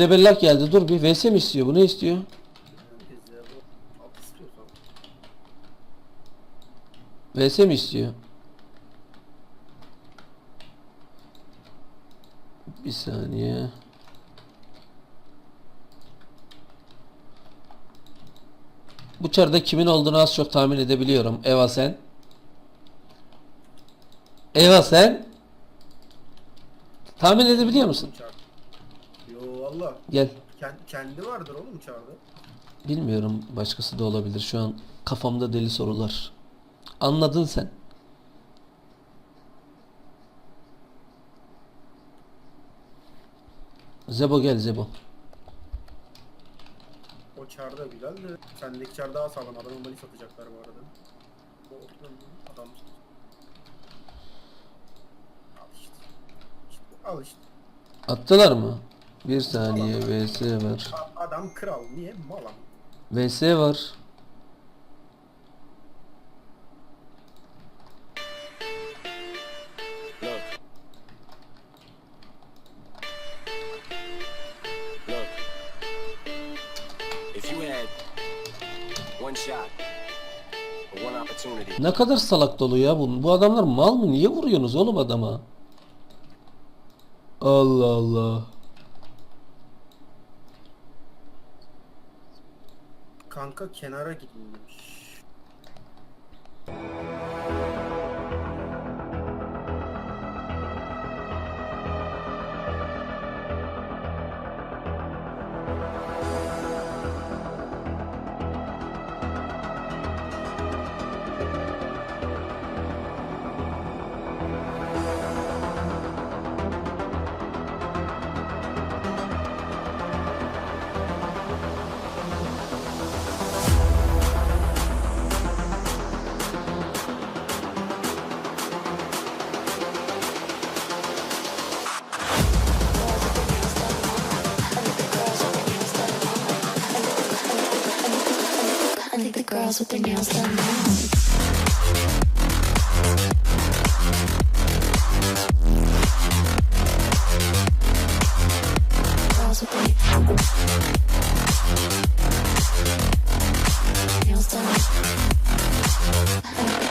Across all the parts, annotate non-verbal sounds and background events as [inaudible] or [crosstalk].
Zebellak geldi. Dur bir VS mi istiyor? Bu ne istiyor? VS mi istiyor? Bir saniye. Bu çarda kimin olduğunu az çok tahmin edebiliyorum. Eva sen. Eva sen. Tahmin edebiliyor musun? Valla. Gel. Kend, kendi vardır oğlum çağırdı. Bilmiyorum başkası da olabilir. Şu an kafamda deli sorular. Anladın sen. Zebo gel Zebo. O çağrı da güzel de sendeki çağrı daha sağlam. Adamın bali satacaklar bu arada. O adam. Al. İşte, al işte. Attılar mı? Bir saniye VS var. Adam kral. Niye? Malam. VS var. Look. Look. If you had one shot or one opportunity Ne kadar salak dolu ya bu. Bu adamlar mal mı? Niye vuruyorsunuz oğlum adama? Allah Allah. Kanka kenara gidin. With their nails done now. Nails done.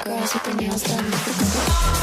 Girls with their nails done.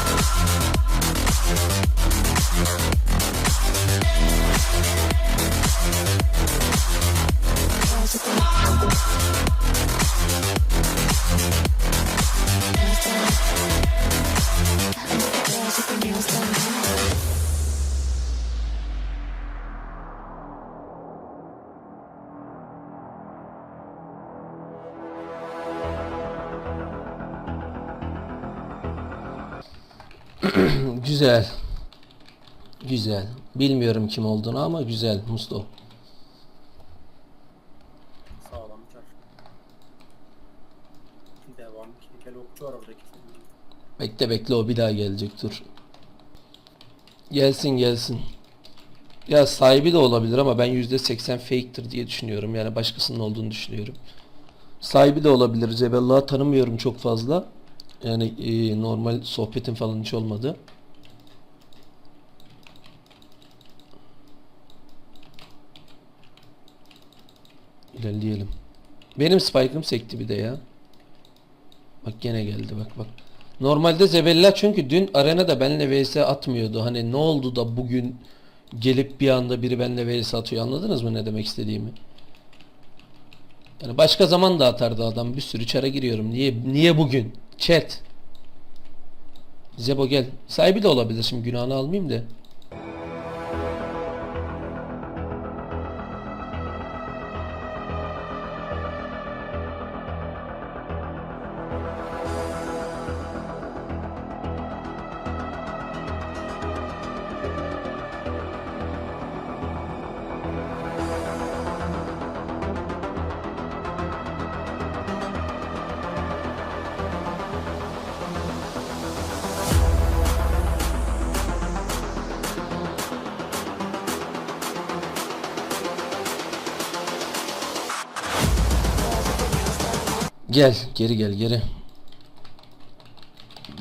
[clears throat] Güzel. Güzel. Bilmiyorum kim olduğunu ama güzel. Musto. Sağlam çar. Devam ki. Gel okçu. Bekle bekle o bir daha gelecek dur. Gelsin gelsin. Ya sahibi de olabilir ama ben %80 fake'tir diye düşünüyorum. Yani başkasının olduğunu düşünüyorum. Sahibi de olabilir. Cebellahi tanımıyorum çok fazla. Yani e, normal sohbetim falan hiç olmadı. İlerleyelim. Benim spike'ım sekti bir de ya. Bak gene geldi bak bak. Normalde Zebella çünkü dün arenada benimle vs atmıyordu. Hani ne oldu da bugün gelip bir anda biri benimle vs atıyor anladınız mı ne demek istediğimi? Yani başka zaman da atardı adam. Bir sürü çara giriyorum. Niye niye bugün? Chat. Zebo gel. Sahibi de olabilir şimdi günahını almayayım da. Gel geri gel geri.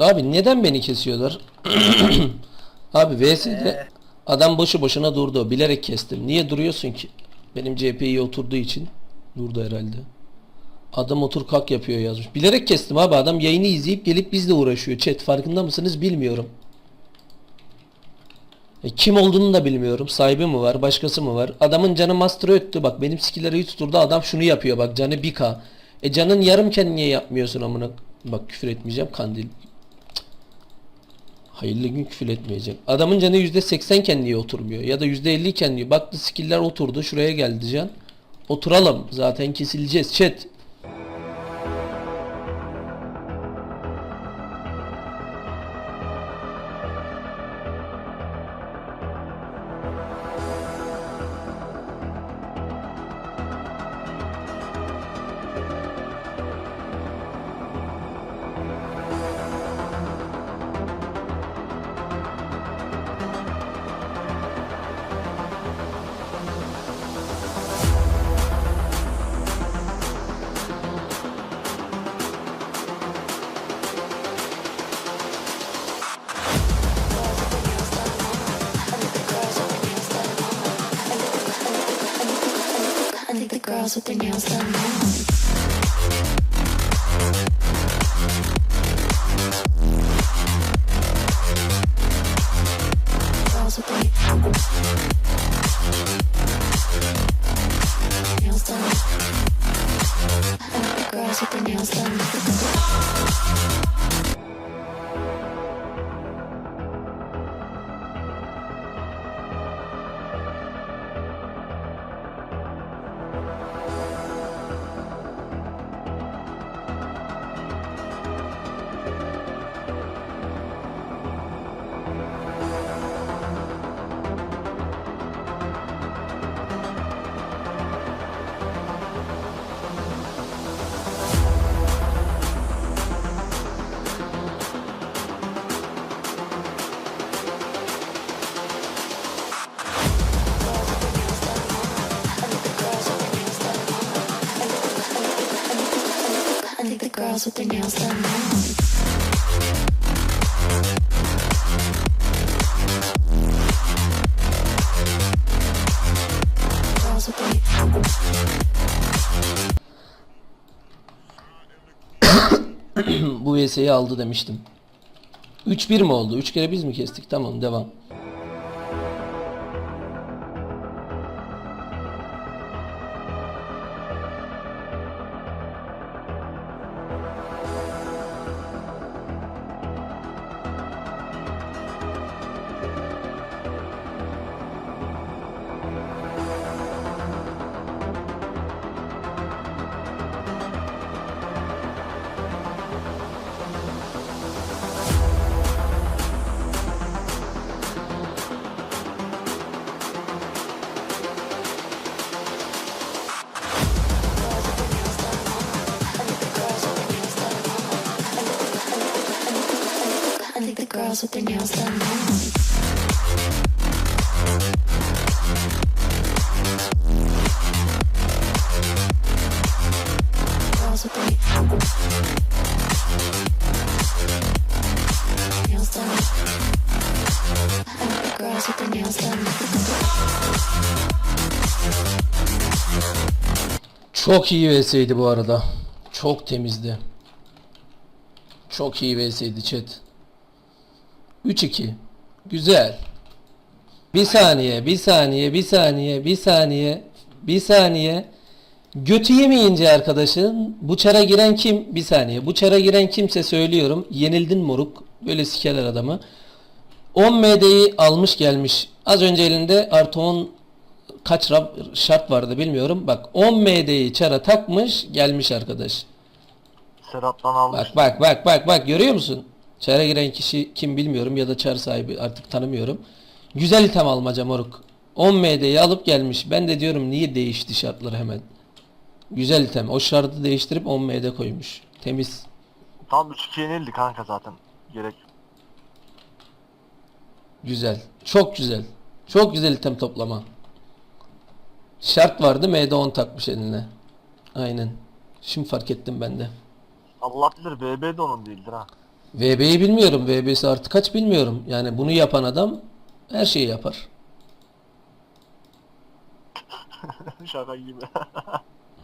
Abi neden beni kesiyorlar? [clears throat] Abi VS'de Adam boşu boşuna durdu. Bilerek kestim. Niye duruyorsun ki? Benim CHP'yi oturduğu için durdu herhalde. Adam otur kalk yapıyor yazmış. Bilerek kestim abi. Adam yayını izleyip gelip bizle uğraşıyor. Chat farkında mısınız bilmiyorum. E, kim olduğunu da bilmiyorum. Sahibi mi var, başkası mı var? Adamın canı master öttü. Bak benim skill'leri hiç tutturdu. Adam şunu yapıyor bak canı 1k. E canın yarımken niye yapmıyorsun amına? Bak küfür etmeyeceğim kandil. Hayırlı gün küfür etmeyeceğim. Adamın canı %80 iken niye oturmuyor? Ya da %50 iken diyor. Baktı skill'ler oturdu. Şuraya geldi can. Oturalım. Zaten kesileceğiz. Chat. The girls with their nails done. Think the girls with their nails done now. Bu VS'yi aldı demiştim. 3-1 mi oldu? 3 kere biz mi kestik? Tamam devam. The girls with their nails done now. Çok iyi VS'ydi bu arada. Çok temizdi. Çok iyi VS'ydi chat. 3-2. Güzel. Bir saniye, bir saniye, bir saniye, bir saniye, bir saniye. Götü yemeyince arkadaşın bu çara giren kim? Bir saniye. Bu çara giren kimse söylüyorum. Yenildin moruk. Böyle sikerler adamı. 10 MD'yi almış gelmiş. Az önce elinde artı 10 kaç şart vardı bilmiyorum. Bak 10 MD'yi çara takmış gelmiş arkadaş. Serhat'tan almış. Bak bak bak bak bak görüyor musun? Çara giren kişi kim bilmiyorum ya da çar sahibi artık tanımıyorum. Güzel item almaca moruk. 10 MD'yi alıp gelmiş. Ben de diyorum niye değişti şartları hemen. Güzel item. O şartı değiştirip 10 MD koymuş. Temiz. Tam 3-2 yenildi kanka zaten. Gerek. Güzel. Çok güzel. Çok güzel item toplama. Şart vardı MD 10 takmış eline. Aynen. Şimdi fark ettim ben de. Allah bilir VB de onun değildir ha. VB'yi bilmiyorum. VB'si artık kaç bilmiyorum. Yani bunu yapan adam her şeyi yapar. [laughs] Şaka gibi.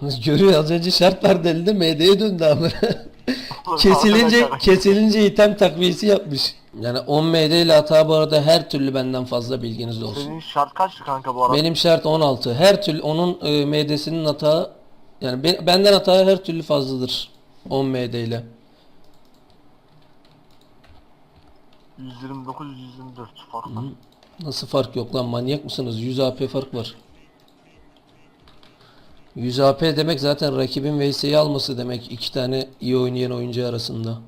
[laughs] Görüyor az önce şartlar deldi MD'ye döndü ama. [laughs] kesilince kesilince item takviyesi yapmış. Yani 10 MD ile hata bu arada her türlü benden fazla bilginiz olsun. Senin şart kaçtı kanka bu arada? Benim şart 16. Her türlü onun e, MD'sinin hata yani be- benden hata her türlü fazladır 10 MD ile. 129 124 farklı. Nasıl fark yok lan manyak mısınız? 100 AP fark var. 100 AP demek zaten rakibin VS'yi alması demek iki tane iyi oynayan oyuncu arasında.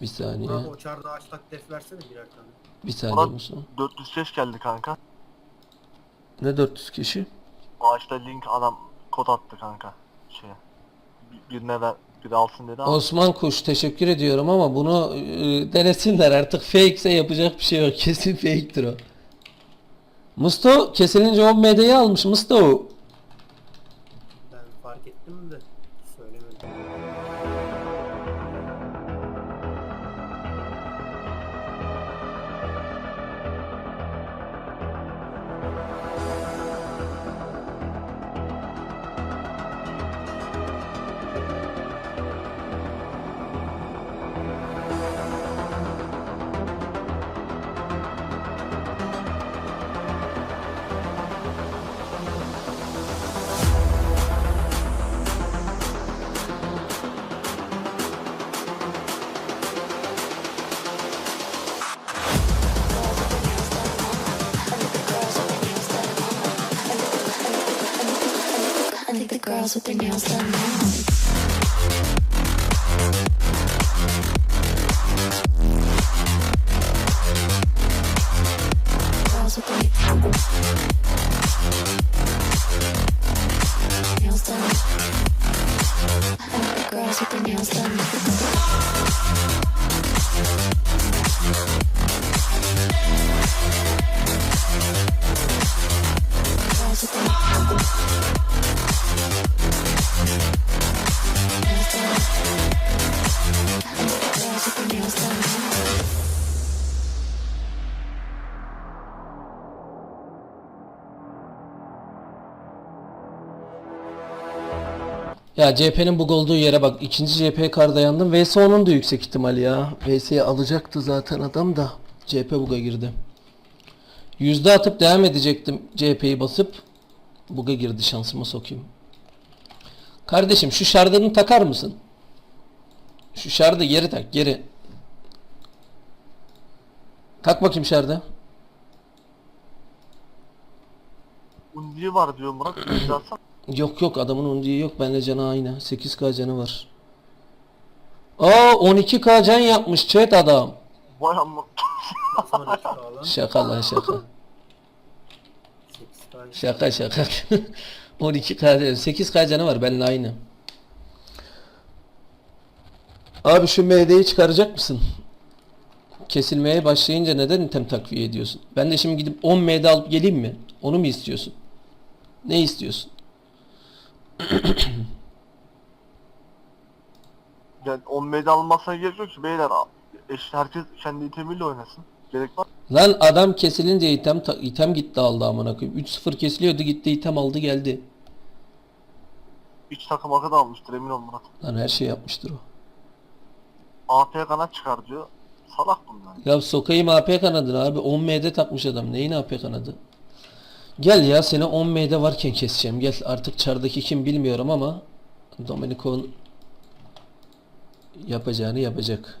Bir saniye. Murat o çarda açtak def versene birer tane. Bir saniye Murat musun? 405 geldi kanka. Ne 400 kişi? Ağaçta link adam kod attı kanka. Şey. Birine ver, biri alsın dedi. Osman Kuş teşekkür ediyorum ama bunu e, denesinler artık fake ise yapacak bir şey yok. [laughs] Kesin fake'tir o. Musto kesilince 10 MD'yi almış Musto. With their nails done now. Ya CHP'nin bug olduğu yere bak. ikinci CHP kar dayandım. VS onun da yüksek ihtimal ya. VS'yi alacaktı zaten adam da. CHP bug'a girdi. Yüzde atıp devam edecektim CHP'yi basıp. Bug'a girdi şansıma sokayım. Kardeşim şu şardını takar mısın? Şu şardı geri tak geri. Tak bakayım şardı. Undiği var diyor Murat. [clears throat] Yok yok adamın undiği yok. Benle canı aynı. 8k canı var. Aa 12k can yapmış chat adam. Vay amma. Şaka lan şaka. 8 tane. Şaka şaka. [laughs] 12k 8k canı var benimle aynı. Abi şu MD'yi çıkaracak mısın? Kesilmeye başlayınca neden item takviye ediyorsun? Ben de şimdi gidip 10 MD alıp geleyim mi? Onu mu istiyorsun? Ne istiyorsun? [coughs] Yani 10 medya alınmasına gerek yok ki beyler. Eş, herkes kendi itemiyle oynasın. Gerek var. Lan adam kesilince item item gitti aldı amına koyayım. 3-0 kesiliyordu gitti item aldı geldi. İç takım akı da almıştır emin ol Murat. Lan her şey yapmıştır o. AP kanat çıkar diyor. Salak bunlar. Ya sokayım AP kanadını abi 10 MD takmış adam neyin AP kanadı? Gel ya seni 10 MD varken keseceğim gel artık çardaki kim bilmiyorum ama Domenico'nun yapacağını yapacak.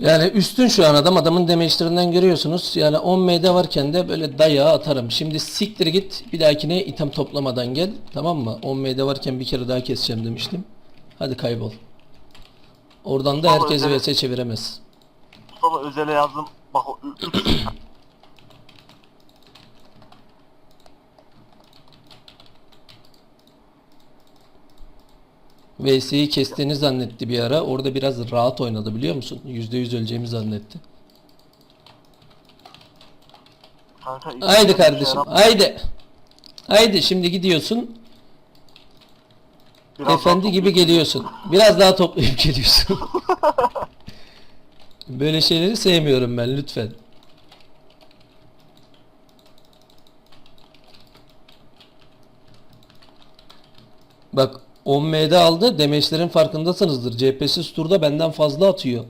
Yani üstün şu an adam adamın demeçlerinden görüyorsunuz. Yani 10 MD varken de böyle dayağı atarım. Şimdi siktir git bir dahakine item toplamadan gel. Tamam mı? 10 MD varken bir kere daha keseceğim demiştim. Hadi kaybol. Oradan da evet. vs çeviremez. Mustafa özele yazdım. Bak [clears throat] [clears throat] VS'yi kestiğini zannetti bir ara. Orada biraz rahat oynadı biliyor musun? %100 öleceğimi zannetti. kanka Haydi kardeşim. Haydi. Haydi şimdi gidiyorsun. biraz Efendi gibi geliyorsun. Biraz daha toplayıp geliyorsun. [laughs] Böyle şeyleri sevmiyorum ben lütfen. Bak 10 MD aldı. Demeçlerin farkındasınızdır. CP'siz turda benden fazla atıyor.